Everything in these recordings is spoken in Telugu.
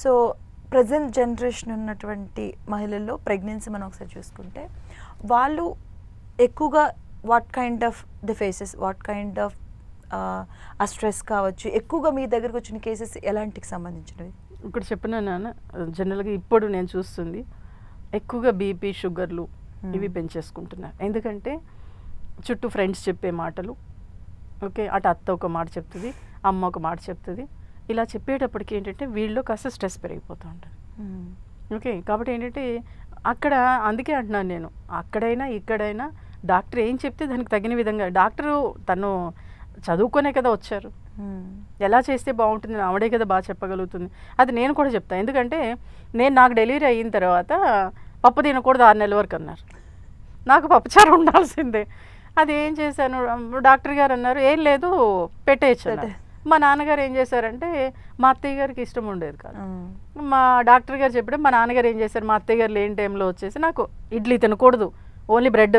సో ప్రజెంట్ జనరేషన్ ఉన్నటువంటి మహిళల్లో ప్రెగ్నెన్సీ మనం ఒకసారి చూసుకుంటే వాళ్ళు ఎక్కువగా what kind of the faces what kind of ఆ స్ట్రెస్ కావచ్చు ఎక్కువగా మీ దగ్గరకు వచ్చిన కేసెస్ ఎలాంటికి సంబంధించినవి? ఇక్కడ చెప్పిన నాన్న? జనరల్గా ఇప్పుడు నేను చూస్తుంది ఎక్కువగా బీపీ షుగర్లు ఇవి Hmm. పెంచేసుకుంటున్నారు. ఎందుకంటే చుట్టూ ఫ్రెండ్స్ చెప్పే మాటలు ఓకే? అటు అత్త ఒక మాట చెప్తుంది అమ్మ ఒక మాట చెప్తుంది. ఇలా చెప్పేటప్పటికి ఏంటంటే వీళ్ళు కాస్త స్ట్రెస్ పెరిగిపోతూ ఉంటుంది ఓకే కాబట్టి ఏంటంటే అక్కడ అందుకే అంటున్నాను నేను అక్కడైనా ఇక్కడైనా డాక్టర్ ఏం చెప్తే దానికి తగిన విధంగా డాక్టరు తను చదువుకునే కదా వచ్చారు. ఎలా చేస్తే బాగుంటుంది ఆవిడే కదా బాగా చెప్పగలుగుతుంది అది నేను కూడా చెప్తాను ఎందుకంటే నేను నాకు డెలివరీ అయిన తర్వాత పప్పు తినకూడదు ఆరు నెలల వరకు అన్నారు. నాకు పప్పుచారు ఉండాల్సిందే. అది ఏం చేశాను? డాక్టర్ గారు అన్నారు ఏం లేదు పెట్టేయచ్చు అన్నారు. మా నాన్నగారు ఏం చేశారంటే మా అత్తయ్య గారికి ఇష్టం ఉండేది కాదు. మా డాక్టర్ గారు చెప్పడం మా నాన్నగారు ఏం చేశారు మా అత్తయ్య గారు లేని టైంలో వచ్చేసి నాకు ఇడ్లీ తినకూడదు ఓన్లీ బ్రెడ్.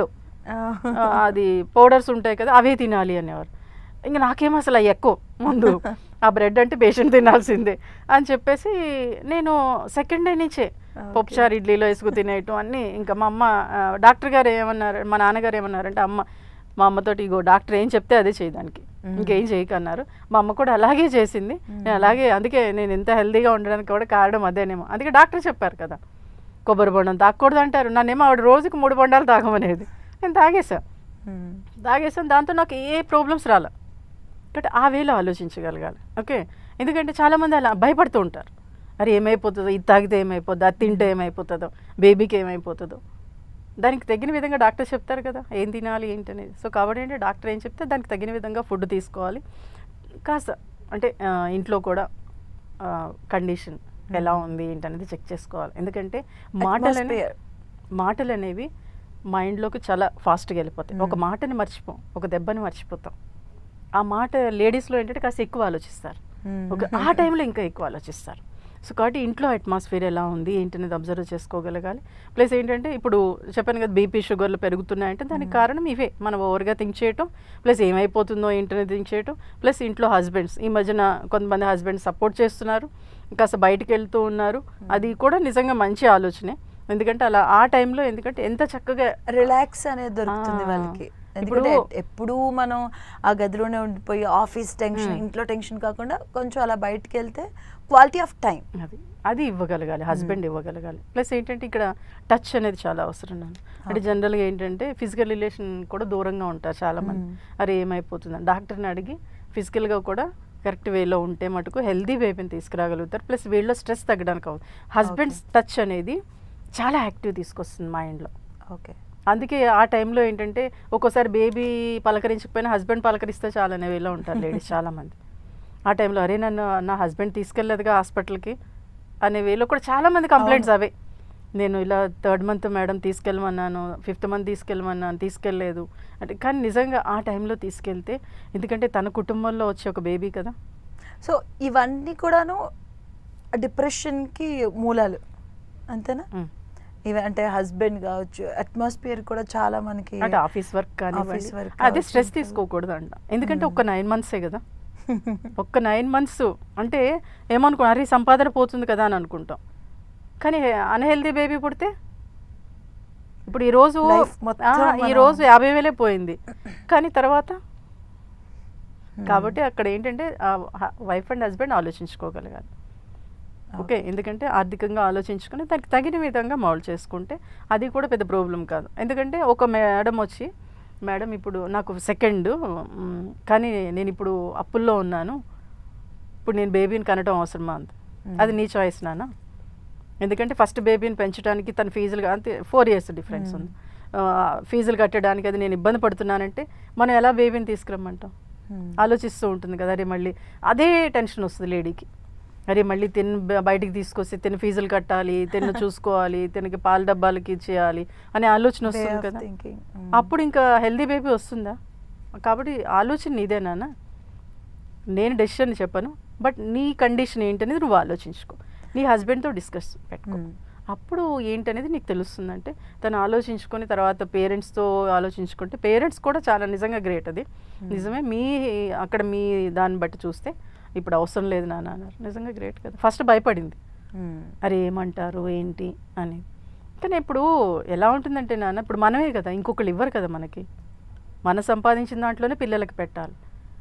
అది పౌడర్స్ ఉంటాయి కదా అవే తినాలి అనేవారు. ఇంకా నాకేమో అసలు అవి ఎక్కువ ముందు ఆ బ్రెడ్ అంటే పేషెంట్ తినాల్సిందే అని చెప్పేసి నేను సెకండ్ డే నుంచే పప్పుచారు ఇడ్లీలో వేసుకు తినేయటం అన్నీ. ఇంకా మా అమ్మ డాక్టర్ గారు ఏమన్నారు మా నాన్నగారు ఏమన్నారంటే అమ్మ మా అమ్మతోటి ఇగో డాక్టర్ ఏం చెప్తే అదే చేయడానికి. ఇంకేం చేయకన్నారు. మా అమ్మ కూడా అలాగే చేసింది. నేను అలాగే అందుకే నేను ఇంత హెల్తీగా ఉండడానికి కూడా కారణం అదేనేమో. అందుకే డాక్టర్ చెప్పారు కదా. కొబ్బరి బొండం తాగకూడదు అంటారు. నన్నేమో ఆవిడ రోజుకి మూడు బొండాలు తాగమనేది. నేను తాగేసా తాగేసాను దాంతో నాకు ఏ ప్రాబ్లమ్స్ రాలే. కాబట్టి ఆ వేలో ఆలోచించగలగాలి. ఓకే? ఎందుకంటే చాలామంది అలా భయపడుతూ ఉంటారు. అరే ఏమైపోతుందో? ఇది తాగితే ఏమైపోతుందో అది తింటే ఏమైపోతుందో? బేబీకి ఏమైపోతుందో? దానికి తగిన విధంగా డాక్టర్ చెప్తారు కదా ఏం తినాలి ఏంటి అనేది సో కాబట్టి ఏంటి డాక్టర్ ఏం చెప్తే దానికి తగిన విధంగా ఫుడ్ తీసుకోవాలి. కాస్త అంటే ఇంట్లో కూడా కండిషన్ ఎలా ఉంది ఏంటి అనేది చెక్ చేసుకోవాలి. ఎందుకంటే మాటలు. మాటలు అనేవి మైండ్లోకి చాలా ఫాస్ట్గా వెళ్ళిపోతాయి. ఒక. మాటని మర్చిపోం ఒక దెబ్బని మర్చిపోతాం. ఆ మాట లేడీస్లో ఏంటంటే కాస్త ఎక్కువ ఆలోచిస్తారు. ఒక ఆ టైంలో ఇంకా ఎక్కువ ఆలోచిస్తారు. సో కాబట్టి ఇంట్లో అట్మాస్ఫియర్ ఎలా ఉంది ఏంటనేది అబ్జర్వ్ చేసుకోగలగాలి. ప్లస్ ఏంటంటే ఇప్పుడు చెప్పాను కదా బీపీ షుగర్లు పెరుగుతున్నాయంటే దానికి. కారణం ఇవే. మనం ఓవర్గా థింక్ చేయటం ప్లస్ ఏమైపోతుందో ఏంటనేది థింక్ చేయటం ప్లస్ ఇంట్లో హస్బెండ్స్ ఈ మధ్యన కొంతమంది హస్బెండ్స్ సపోర్ట్ చేస్తున్నారు కాస్త బయటికి వెళ్తూ ఉన్నారు. అది కూడా నిజంగా మంచి ఆలోచనే. ఎందుకంటే అలా ఆ టైంలో ఎందుకంటే ఎంత చక్కగా రిలాక్స్ అనేది దొరుకుతుంది. వాళ్ళకి. ఎందుకంటే ఇప్పుడు- ఎప్పుడూ మనం ఆ గదిలోనే ఉండిపోయి ఆఫీస్ టెన్షన్. ఇంట్లో టెన్షన్ కాకుండా కొంచెం అలా బయటికి వెళ్తే క్వాలిటీ ఆఫ్ టైం. అది అది ఇవ్వగలగాలి హస్బెండ్ ఇవ్వగలగాలి. ప్లస్ ఏంటంటే ఇక్కడ టచ్ అనేది చాలా అవసరం నాకు. అంటే. జనరల్గా ఏంటంటే ఫిజికల్ రిలేషన్ కూడా దూరంగా ఉంటారు చాలా మంది. అరే ఏమైపోతుంది డాక్టర్ని అడిగి ఫిజికల్గా కూడా కరెక్ట్ వేలో ఉంటే మటుకు హెల్దీ బేబీని తీసుకురాగలుగుతారు. ప్లస్ వీళ్ళలో స్ట్రెస్ తగ్గడానికి అవుతుంది హస్బెండ్స్ టచ్ అనేది చాలా యాక్టివ్ తీసుకొస్తుంది మైండ్లో. ఓకే. అందుకే ఆ టైంలో ఏంటంటే ఒక్కోసారి బేబీ పలకరించకపోయినా హస్బెండ్ పలకరిస్తే చాలనే వేలో ఉంటారు లేడీస్ చాలామంది. ఆ టైంలో అరే నన్ను నా హస్బెండ్ తీసుకెళ్ళలేదుగా హాస్పిటల్కి అనే వేలో కూడా చాలామంది కంప్లైంట్స్. అవే. నేను ఇలా థర్డ్ మంత్ మేడం తీసుకెళ్ళమన్నాను ఫిఫ్త్ మంత్ తీసుకెళ్ళమన్నాను తీసుకెళ్ళలేదు. అంటే కానీ నిజంగా ఆ టైంలో తీసుకెళ్తే ఎందుకంటే తన కుటుంబంలో వచ్చే ఒక బేబీ కదా. సో ఇవన్నీ కూడాను డిప్రెషన్కి మూలాలు. అంతేనా? ఇవి అంటే హస్బెండ్ కావచ్చు అట్మాస్ఫియర్ కూడా చాలా మనకి అంటే ఆఫీస్ వర్క్ కానీ Office work అదే స్ట్రెస్ తీసుకోకూడదు అంట ఎందుకంటే. ఒక్క నైన్ మంత్సే కదా. ఒక్క నైన్ మంత్స్ అంటే ఏమనుకో అరే సంపాదన పోతుంది కదా అని అనుకుంటాం. కానీ అన్హెల్దీ బేబీ పుడితే ఇప్పుడు ఈ రోజు Life మొత్తం ఆ, ఈ మనం- రోజు యాభై వేలే పోయింది. కానీ తర్వాత కాబట్టి అక్కడ ఏంటంటే వైఫ్ అండ్ హస్బెండ్ ఆలోచించుకోగలగాలి. ఓకే ఎందుకంటే ఆర్థికంగా ఆలోచించుకుని దానికి తగిన విధంగా మౌల్డ్ చేసుకుంటే అది కూడా పెద్ద ప్రాబ్లం కాదు. ఎందుకంటే ఒక మేడం వచ్చి మేడం ఇప్పుడు నాకు సెకండ్ కానీ నేను ఇప్పుడు అప్పుల్లో ఉన్నాను. ఇప్పుడు నేను బేబీని కనడం అవసరమా? అంత. అది నీ చాయిస్ నాన్న. ఎందుకంటే ఫస్ట్ బేబీని పెంచడానికి తన ఫీజులు అంతే ఫోర్ ఇయర్స్ డిఫరెన్స్. ఉంది. ఫీజులు కట్టడానికి అది నేను ఇబ్బంది పడుతున్నానంటే మనం ఎలా బేబీని తీసుకురమ్మంటాం. ఆలోచిస్తూ ఉంటుంది కదా అరే మళ్ళీ అదే టెన్షన్ వస్తుంది లేడీకి. అరే మళ్ళీ తిన్ బయటికి తీసుకొస్తే తిన ఫీజులు కట్టాలి తిన్న చూసుకోవాలి తినకి పాల డబ్బాలకి ఇచ్చేయాలి అనే ఆలోచన వస్తుంది కదా. Hmm. అప్పుడు ఇంకా హెల్దీ బేబీ వస్తుందా కాబట్టి ఆలోచన నీదేనా నేను డెసిషన్ చెప్పను బట్ నీ కండిషన్ ఏంటనేది నువ్వు ఆలోచించుకో నీ హస్బెండ్తో డిస్కస్ పెట్టుకో Hmm. అప్పుడు ఏంటనేది నీకు తెలుస్తుందంటే తను ఆలోచించుకొని తర్వాత పేరెంట్స్తో ఆలోచించుకుంటే పేరెంట్స్ కూడా చాలా నిజంగా గ్రేట్ అది నిజమే మీ అక్కడ మీ దాన్ని బట్టి చూస్తే ఇప్పుడు అవసరం లేదు నాన్న అన్నారు. నిజంగా గ్రేట్ కదా. ఫస్ట్ భయపడింది. మ్మ్. అరే ఏమంటారు? ఏంటి? అని. కానీ ఇప్పుడు ఎలా ఉంటుందంటే నాన్న ఇప్పుడు మనమే కదా ఇంకొకళ్ళు ఇవ్వరు కదా మనకి. మనం సంపాదించిన దాంట్లోనే పిల్లలకి పెట్టాలి.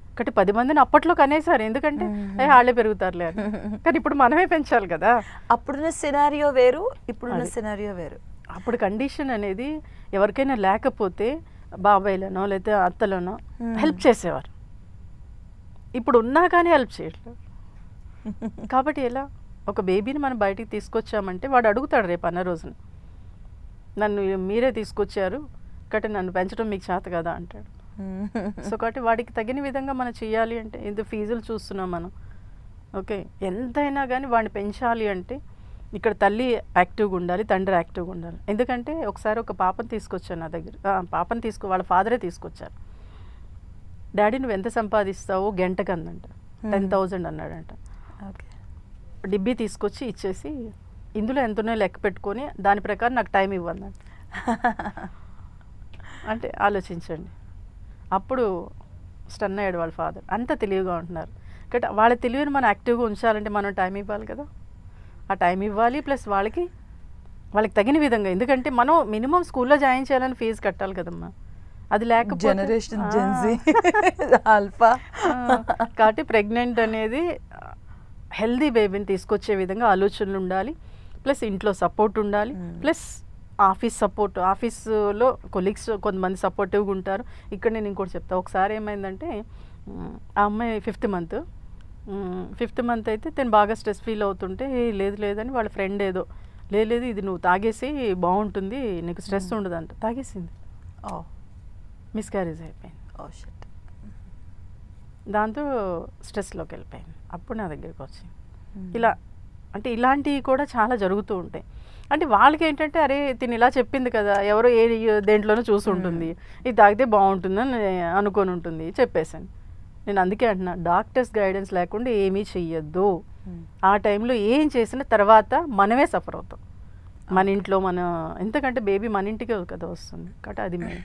కాబట్టి పది మందిని అప్పట్లో కనేసారు ఎందుకంటే మ్మ్. ఏ వాళ్ళే పెరుగుతారులే కానీ ఇప్పుడు మనమే పెంచాలి కదా. అప్పుడున్న సినారియో వేరు ఇప్పుడున్న. సినారియో వేరు. అప్పుడు కండిషన్ అనేది ఎవరికైనా లేకపోతే బాబాయ్లనో లేకపోతే అత్తలోనో. హెల్ప్ చేసేవారు. ఇప్పుడు ఉన్నా కానీ హెల్ప్ చేయట్లేదు. కాబట్టి ఎలా? ఒక బేబీని మనం బయటికి తీసుకొచ్చామంటే వాడు అడుగుతాడు రేపు అన్న రోజున నన్ను మీరే తీసుకొచ్చారు కాబట్టి నన్ను పెంచడం మీకు చేత కదా అంటాడు. సో కాబట్టి వాడికి తగిన విధంగా మనం చేయాలి అంటే ఇంత ఫీజులు చూస్తున్నాం మనం. ఓకే ఎంతైనా కానీ వాడిని పెంచాలి అంటే ఇక్కడ తల్లి యాక్టివ్గా ఉండాలి తండ్రి యాక్టివ్గా ఉండాలి. ఎందుకంటే ఒకసారి ఒక పాపను తీసుకొచ్చాను నా దగ్గర పాపను తీసుకో వాళ్ళ ఫాదరే తీసుకొచ్చారు. డాడీ నువ్వు ఎంత సంపాదిస్తావో గంటకు అందంట టెన్ థౌజండ్ అన్నాడంట. ఓకే డిబ్బీ తీసుకొచ్చి ఇచ్చేసి ఇందులో ఎంత ఉన్నాయో లెక్క పెట్టుకొని దాని ప్రకారం నాకు టైం ఇవ్వండి అంటే ఆలోచించండి. అప్పుడు స్టన్ అయ్యాడు వాళ్ళ ఫాదర్. అంత తెలివిగా ఉంటున్నారు. కాబట్టి వాళ్ళ తెలివిని మనం యాక్టివ్గా ఉంచాలంటే మనం టైం ఇవ్వాలి కదా. ఆ టైం ఇవ్వాలి ప్లస్ వాళ్ళకి వాళ్ళకి తగిన విధంగా. ఎందుకంటే మనం మినిమం స్కూల్లో జాయిన్ చేయాలని ఫీజు కట్టాలి కదమ్మా. అది లేకపోతే జనరేషన్ ఆ. జెన్జీ ఆల్ఫా కాబట్టి ప్రెగ్నెంట్ అనేది హెల్దీ బేబీని తీసుకొచ్చే విధంగా ఆలోచనలు ఉండాలి. ప్లస్ ఇంట్లో సపోర్ట్ ఉండాలి. ప్లస్ ఆఫీస్ సపోర్ట్ ఆఫీస్లో కొలీగ్స్ కొంతమంది సపోర్టివ్గా ఉంటారు. ఇక్కడ నేను ఇంకోటి చెప్తా. ఒకసారి ఏమైందంటే ఆ అమ్మాయి ఫిఫ్త్ మంత్ ఫిఫ్త్ మంత్ అయితే తను బాగా స్ట్రెస్ ఫీల్ అవుతుంటే "ఏ, లేదు లేదని వాళ్ళ ఫ్రెండ్ ఏదో "లేదు, ఇది నువ్వు తాగేసి బాగుంటుంది నీకు స్ట్రెస్ Mm. ఉండదంట. తాగేసింది. ఓ మిస్క్యారేజ్ అయిపోయింది. ఓ షిట్ దాంతో స్ట్రెస్లోకి వెళ్ళిపోయింది అప్పుడు నా దగ్గరికి వచ్చింది ఇలా అంటే ఇలాంటివి కూడా చాలా జరుగుతూ ఉంటాయి. అంటే వాళ్ళకి ఏంటంటే అరే తిని ఇలా చెప్పింది కదా ఎవరో ఏ దేంట్లోనో చూసి ఉంటుంది. ఇది తాగితే బాగుంటుందని అనుకొని ఉంటుంది చెప్పేసాను నేను అందుకే అంటున్నా డాక్టర్స్ గైడెన్స్ లేకుండా ఏమీ చెయ్యొద్దు. ఆ టైంలో ఏం చేసిన తర్వాత మనమే సఫర్ అవుతాం. మన ఇంట్లో మన ఎందుకంటే బేబీ మన ఇంటికే కదా వస్తుంది కాబట్టి అది మెయిన్